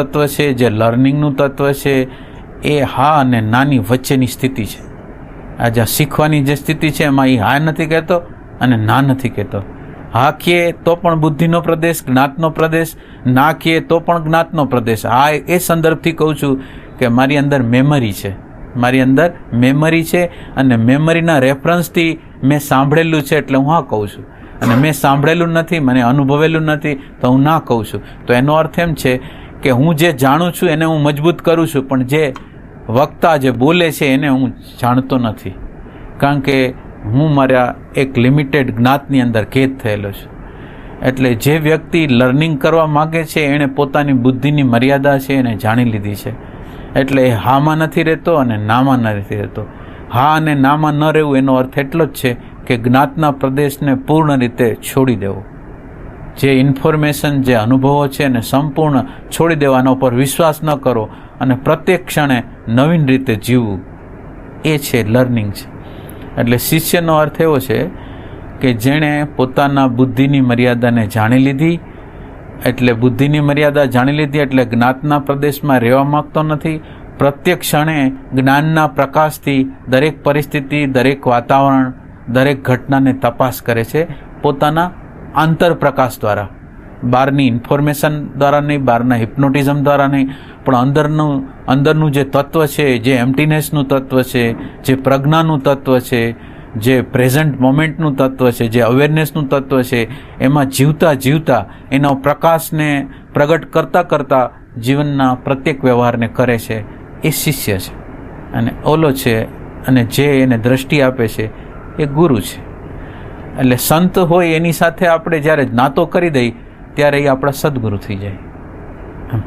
તત્વ છે, જે લર્નિંગનું તત્વ છે, એ હા અને નાની વચ્ચેની સ્થિતિ છે. આ જે શીખવાની જે સ્થિતિ છે, એમાં એ હા નથી કહેતો અને ના નથી કહેતો. હા કહે તો પણ બુદ્ધિનો પ્રદેશ, જ્ઞાતનો પ્રદેશ, ના કહે તો પણ જ્ઞાતનો પ્રદેશ. હા એ સંદર્ભથી કહું છું કે મારી અંદર મેમરી છે. મારી અંદર મેમરી છે અને મેમરીના રેફરન્સથી મેં સાંભળેલું છે એટલે હું હા કહું છું. અને મેં સાંભળેલું નથી, મને અનુભવેલું નથી, તો હું ના કહું છું. તો એનો અર્થ એમ છે કે હું જે જાણું છું એને હું મજબૂત કરું છું, પણ જે વક્તા જે બોલે છે એને હું જાણતો નથી. કારણ કે હું મારા એક લિમિટેડ જ્ઞાતની અંદર કેદ થયેલો છું. એટલે જે વ્યક્તિ લર્નિંગ કરવા માગે છે, એણે પોતાની બુદ્ધિની મર્યાદા છે, એને જાણી લીધી છે. એટલે એ હામાં નથી રહેતો અને નામાં નથી રહેતો. હા અને નામાં ન રહેવું એનો અર્થ એટલો જ છે કે જ્ઞાતના પ્રદેશને પૂર્ણ રીતે છોડી દેવો. જે ઇન્ફોર્મેશન, જે અનુભવો છે એને સંપૂર્ણ છોડી દેવાના ઉપર વિશ્વાસ ન કરો અને પ્રત્યેક ક્ષણે નવીન રીતે જીવવું. એ છે લર્નિંગ છે. એટલે શિષ્યનો અર્થ એવો છે કે જેણે પોતાના બુદ્ધિની મર્યાદાને જાણી લીધી, એટલે બુદ્ધિની મર્યાદા જાણી લીધી એટલે જ્ઞાતના પ્રદેશમાં રહેવા માંગતો નથી, પ્રત્યેક ક્ષણે જ્ઞાનના પ્રકાશથી દરેક પરિસ્થિતિ, દરેક વાતાવરણ, દરેક ઘટનાને તપાસ કરે છે, પોતાના આંતર પ્રકાશ દ્વારા. બહારની ઇન્ફોર્મેશન દ્વારા નહીં બહારના હિપ્નોટિઝમ દ્વારા નહીં, પણ અંદરનું અંદરનું જે તત્વ છે, જે એમ્ટીનેસનું તત્વ છે, જે પ્રજ્ઞાનું તત્વ છે, જે પ્રેઝન્ટ મોમેન્ટનું તત્વ છે, જે અવેરનેસનું તત્વ છે, એમાં જીવતા જીવતા, એનો પ્રકાશને પ્રગટ કરતાં કરતાં જીવનના પ્રત્યેક વ્યવહારને કરે છે, એ શિષ્ય છે. અને ઓલો છે, અને જે એને દ્રષ્ટિ આપે છે, એ ગુરુ છે. એટલે સંત હોય એની સાથે આપણે જ્યારે નાતો કરી દઈએ ત્યારે એ આપણા સદગુરુ થઈ જાય. હમ